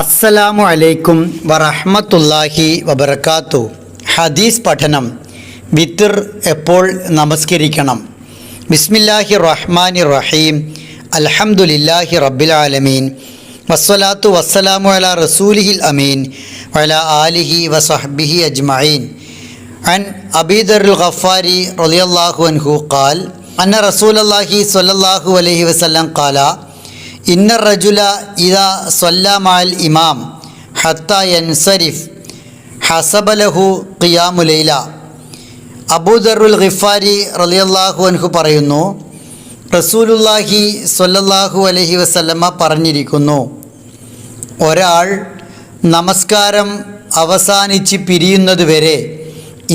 അസ്സലാമു അലൈക്കും വറഹമത്തല്ലാഹി വബർക്കാത്തു ഹദീസ് പഠനം വിത്തർ എപ്പോൾ നമസ്കരിക്കണം. ബിസ്മില്ലാഹി റഹ്മാനി റഹീം. അൽഹമുലില്ലാഹി റബ്ബിലാലമീൻ വസ്സലാത്തു വസ്സലാമു അല റസൂലിഹിൽ അമീൻ. വല ആലിഹി വസഹബിഹി അജ്മഈൻ. അൻ അബീദറുൽ ഖഫാരി റളിയല്ലാഹു അൻഹു ഖാൽ അന്ന റസൂലല്ലാഹി സ്വല്ലല്ലാഹു അലൈഹി വസല്ലം ഖാല ഇന്ന റജുല ഇത സ്വല്ലാമാൽ ഇമാം ഹത്ത എൻസരിഫ് ഹസബലഹു ഖിയാമുലൈല അബൂദറുൽ ഖിഫാരി റലിയല്ലാഹു അൻഹു പറയുന്നു റസൂലുല്ലാഹി സൊല്ലാഹു അലഹി വസ്ലമ പറഞ്ഞിരിക്കുന്നു ഒരാൾ നമസ്കാരം അവസാനിച്ച് പിരിയുന്നതുവരെ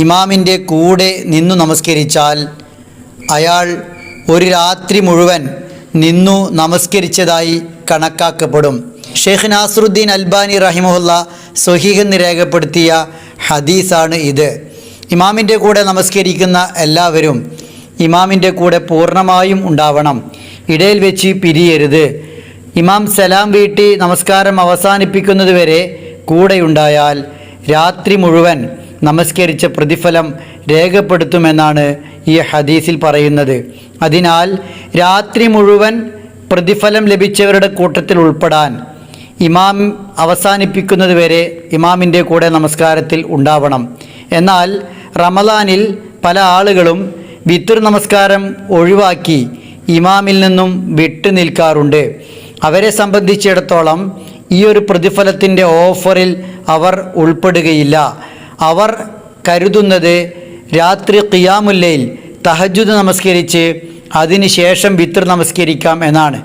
ഇമാമിന്റെ കൂടെ നിന്നു നമസ്കരിച്ചാൽ അയാൾ ഒരു രാത്രി മുഴുവൻ നിന്നു നമസ്കരിച്ചതായി കണക്കാക്കപ്പെടും. ഷെയ്ഖ് നാസറുദ്ദീൻ അൽബാനി റഹിമുല്ല സ്വഹീഹ് എന്ന് രേഖപ്പെടുത്തിയ ഹദീസാണ് ഇത്. ഇമാമിന്റെ കൂടെ നമസ്കരിക്കുന്ന എല്ലാവരും ഇമാമിന്റെ കൂടെ പൂർണമായും ഉണ്ടാവണം. ഇടയിൽ വെച്ച് പിരിയരുത്. ഇമാം സലാം വീട്ടി നമസ്കാരം അവസാനിപ്പിക്കുന്നതുവരെ കൂടെയുണ്ടായാൽ രാത്രി മുഴുവൻ നമസ്കരിച്ച പ്രതിഫലം രേഖപ്പെടുത്തുമെന്നാണ് ഈ ഹദീസിൽ പറയുന്നത്. അതിനാൽ രാത്രി മുഴുവൻ പ്രതിഫലം ലഭിച്ചവരുടെ കൂട്ടത്തിൽ ഉൾപ്പെടാൻ ഇമാം അവസാനിപ്പിക്കുന്നതുവരെ ഇമാമിന്റെ കൂടെ നമസ്കാരത്തിൽ ഉണ്ടാവണം. എന്നാൽ റമദാനിൽ പല ആളുകളും വിത്തുർ നമസ്കാരം ഒഴിവാക്കി ഇമാമിൽ നിന്നും വിട്ടു നിൽക്കാറുണ്ട്. അവരെ സംബന്ധിച്ചിടത്തോളം ഈ ഒരു പ്രതിഫലത്തിന്റെ ഓഫറിൽ അവർ ഉൾപ്പെടുകയില്ല. അവർ കരുതുന്നത് രാത്രി ഖിയാമുല്ലയിൽ തഹജുദ് നമസ്കരിച്ച് അതിനുശേഷം വിത്തർ നമസ്കരിക്കാം എന്നാണ്.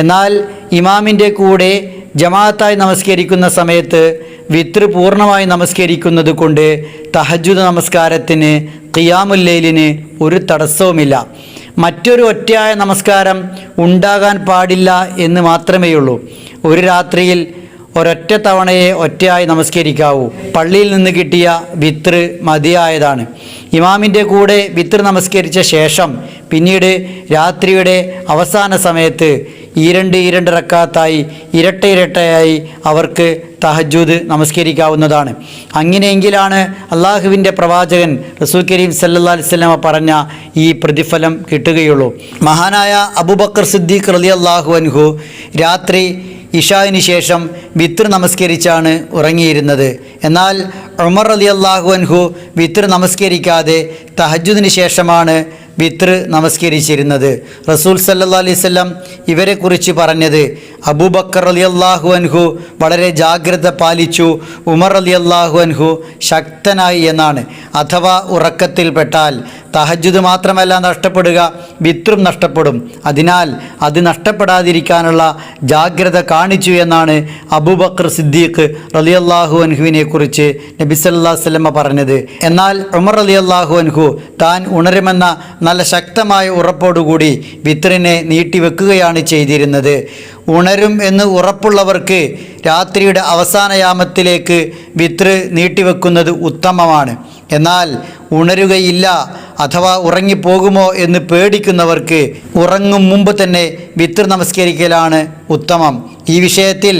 എന്നാൽ ഇമാമിന്റെ കൂടെ ജമാഅത്തായി നമസ്കരിക്കുന്ന സമയത്ത് വിത്ര പൂർണമായി നമസ്കരിക്കുന്നത് കൊണ്ട് തഹജുദ് നമസ്കാരത്തിന് ഖിയാമുല്ലയിലിന് ഒരു തടസ്സവുമില്ല. മറ്റൊരു ഒറ്റയായ നമസ്കാരം ഉണ്ടാകാൻ പാടില്ല എന്ന് മാത്രമേയുള്ളൂ. ഒരു രാത്രിയിൽ ഒരൊറ്റ തവണയെ ഒറ്റയായി നമസ്കരിക്കാവൂ. പള്ളിയിൽ നിന്ന് കിട്ടിയ വിത്ര് മതിയായതാണ്. ഇമാമിന്റെ കൂടെ വിത്ര് നമസ്കരിച്ച ശേഷം പിന്നീട് രാത്രിയുടെ അവസാന സമയത്ത് ഇരണ്ട് ഇരണ്ട് റക്കാത്തായി ഇരട്ട ഇരട്ടയായി അവർക്ക് തഹജൂദ് നമസ്കരിക്കാവുന്നതാണ്. അങ്ങനെയെങ്കിലാണ് അള്ളാഹുവിന്റെ പ്രവാചകൻ റസൂൽ കരീം സല്ലാ സ്വലമ പറഞ്ഞ ഈ പ്രതിഫലം കിട്ടുകയുള്ളൂ. മഹാനായ അബുബക്കർ സിദ്ദീഖ് റലി അള്ളാഹു അൻഹു രാത്രി ഇഷാവിന് ശേഷം വിത്ര നമസ്കരിച്ചാണ് ഉറങ്ങിയിരുന്നത്. എന്നാൽ ഉമർ അലി അള്ളാഹു അൻഹു വിത്ര നമസ്കരിക്കാതെ തഹജുദിന് ശേഷമാണ് വിത്ര നമസ്കരിച്ചിരുന്നത്. റസൂൽ സല്ലാ അലൈവല്ലം ഇവരെക്കുറിച്ച് പറഞ്ഞത് അബൂബക്കർ അലി അള്ളാഹു അൻഹു വളരെ ജാഗ്രത പാലിച്ചു ഉമർ അലി അള്ളാഹു അൻഹു ശക്തനായി എന്നാണ്. അഥവാ ഉറക്കത്തിൽപ്പെട്ടാൽ തഹജുദ് മാത്രമല്ല നഷ്ടപ്പെടുക വിത്രും നഷ്ടപ്പെടും. അതിനാൽ അത് നഷ്ടപ്പെടാതിരിക്കാനുള്ള ജാഗ്രത കാണിച്ചു എന്നാണ് അബൂബക്കർ സിദ്ദീഖ് റലി അള്ളാഹു അൻഹുവിനെ കുറിച്ച് നബി സല്ലാ വല്ലമ പറഞ്ഞത്. എന്നാൽ ഉമർ അലി അള്ളാഹു അൻഹു താൻ ഉണരുമെന്ന നല്ല ശക്തമായ ഉറപ്പോടുകൂടി വിത്രിനെ നീട്ടിവെക്കുകയാണ് ചെയ്തിരുന്നത്. ഉണരും എന്ന് ഉറപ്പുള്ളവർക്ക് രാത്രിയുടെ അവസാനയാമത്തിലേക്ക് വിത്ര് നീട്ടിവെക്കുന്നത് ഉത്തമമാണ്. എന്നാൽ ഉണരുകയില്ല അഥവാ ഉറങ്ങിപ്പോകുമോ എന്ന് പേടിക്കുന്നവർക്ക് ഉറങ്ങും മുമ്പ് തന്നെ വിത്ർ നമസ്കരിക്കലാണ് ഉത്തമം. ഈ വിഷയത്തിൽ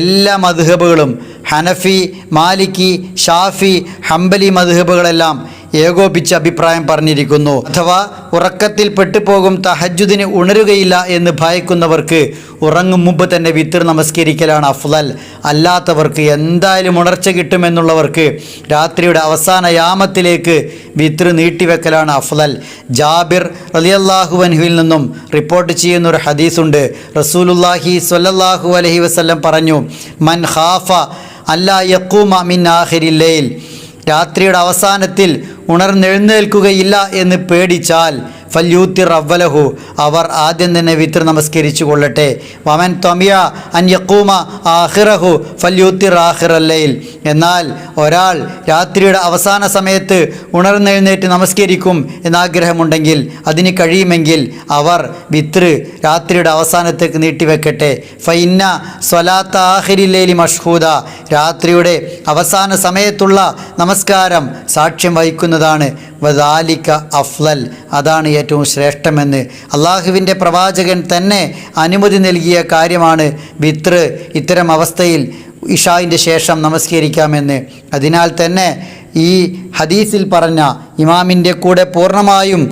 എല്ലാ മധുഹബുകളും ഹനഫി മാലിക്കി ഷാഫി ഹംബലി മധുഹബുകളെല്ലാം ഏകോപിച്ച അഭിപ്രായം പറഞ്ഞിരിക്കുന്നു. അഥവാ ഉറക്കത്തിൽ പെട്ടുപോകും തഹജുദിന് ഉണരുകയില്ല എന്ന് ഭയക്കുന്നവർക്ക് ഉറങ്ങും മുമ്പ് തന്നെ വിത്തർ നമസ്കരിക്കലാണ് അഫ്ലൽ അല്ലാത്തവർക്ക് എന്തായാലും ഉണർച്ച കിട്ടുമെന്നുള്ളവർക്ക് രാത്രിയുടെ അവസാന യാമത്തിലേക്ക് വിത്തർ നീട്ടിവെക്കലാണ് അഫ്ലൽ ജാബിർ റലിയല്ലാഹുവൻഹുവിൽ നിന്നും റിപ്പോർട്ട് ചെയ്യുന്ന ഒരു ഹദീസുണ്ട്. റസൂലുല്ലാഹി സ്വല്ലല്ലാഹു അലഹി വസ്ല്ലം പറഞ്ഞു മൻ ഖാഫ അല്ലാ യക്കൂമ മിൻ ആഹിരില്ലയിൽ രാത്രിയുടെ അവസാനത്തിൽ ഉണർന്നെഴുന്നേൽക്കുകയില്ല എന്ന് പേടിച്ചാൽ ഫല്യൂത്തി റവ്വലഹു അവർ ആദ്യം തന്നെ വിത്ര നമസ്കരിച്ചു കൊള്ളട്ടെ വമൻ തൊമിയ അൻ ആഹിറഹു ഫല്യൂത്തി റാഹിറല്ലയിൽ എന്നാൽ ഒരാൾ രാത്രിയുടെ അവസാന സമയത്ത് ഉണർന്നെഴുന്നേറ്റ് നമസ്കരിക്കും എന്നാഗ്രഹമുണ്ടെങ്കിൽ അതിന് കഴിയുമെങ്കിൽ അവർ വിത്ര് രാത്രിയുടെ അവസാനത്തേക്ക് നീട്ടിവെക്കട്ടെ. ഫൈന്ന സ്വലാത്ത ആഹിരില്ലേലി മഷ്ഹൂദ. രാത്രിയുടെ അവസാന സമയത്തുള്ള നമസ്കാരം സാക്ഷ്യം വഹിക്കുന്നതാണ്. വദാലിക്ക അഫ്ലൽ. അതാണ് ഏറ്റവും ശ്രേഷ്ഠമെന്ന് അള്ളാഹുവിന്റെ പ്രവാചകൻ തന്നെ അനുമതി നൽകിയ കാര്യമാണ് വിത്ര് ഇത്തരം അവസ്ഥയിൽ ഇഷായിന്റെ ശേഷം നമസ്കരിക്കാമെന്ന്. അതിനാൽ തന്നെ ഈ ഹദീസിൽ പറഞ്ഞ ഇമാമിന്റെ കൂടെ പൂർണമായും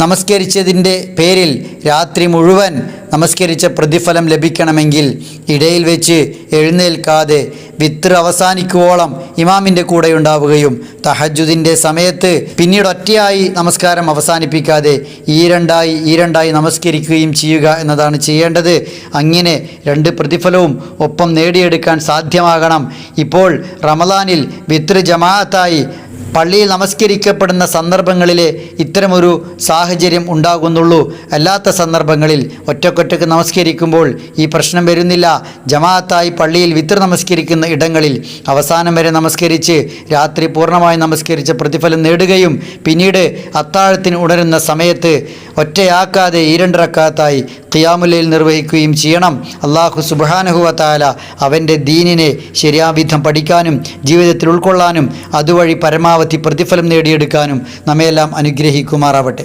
നമസ്കരിച്ചതിന്റെ പേരിൽ രാത്രി മുഴുവൻ നമസ്കരിച്ച പ്രതിഫലം ലഭിക്കണമെങ്കിൽ ഇടയിൽ വെച്ച് എഴുന്നേൽക്കാതെ വിത്ര അവസാനിക്കുവോളം ഇമാമിന്റെ കൂടെ ഉണ്ടാവുകയും തഹജുദിന്റെ സമയത്ത് പിന്നീട് ഒറ്റയായി നമസ്കാരം അവസാനിപ്പിക്കാതെ ഈ രണ്ടായി ഈ രണ്ടായി നമസ്കരിക്കുകയും ചെയ്യുക എന്നതാണ് ചെയ്യേണ്ടത്. അങ്ങനെ രണ്ട് പ്രതിഫലവും ഒപ്പം നേടിയെടുക്കാൻ സാധ്യമാകണം. ഇപ്പോൾ റമദാനിൽ വിത്ര ജമാഅത്തായി പള്ളിയിൽ നമസ്കരിക്കപ്പെടുന്ന സന്ദർഭങ്ങളിലെ ഇത്തരമൊരു സാഹചര്യം ഉണ്ടാകുന്നുള്ളൂ. അല്ലാത്ത സന്ദർഭങ്ങളിൽ ഒറ്റക്കൊറ്റക്ക് നമസ്കരിക്കുമ്പോൾ ഈ പ്രശ്നം വരുന്നില്ല. ജമാഅത്തായി പള്ളിയിൽ വിത്ര നമസ്കരിക്കുന്ന ഇടങ്ങളിൽ അവസാനം വരെ നമസ്കരിച്ച് രാത്രി പൂർണമായി നമസ്കരിച്ച് പ്രതിഫലം നേടുകയും പിന്നീട് അത്താഴത്തിന് ഉണരുന്ന സമയത്ത് ഒറ്റയാക്കാതെ ഈരണ്ടിറക്കാത്തായി ഖിയാമുലയിൽ നിർവഹിക്കുകയും ചെയ്യണം. അള്ളാഹു സുബാനുഹുവത്താല താല അവന്റെ ദീനിനെ ശരിയാവിധം പഠിക്കാനും ജീവിതത്തിൽ ഉൾക്കൊള്ളാനും അതുവഴി പരമാവധി പ്രതിഫലം നേടിയെടുക്കാനും നമ്മയെല്ലാം അനുഗ്രഹിക്കുമാറാവട്ടെ.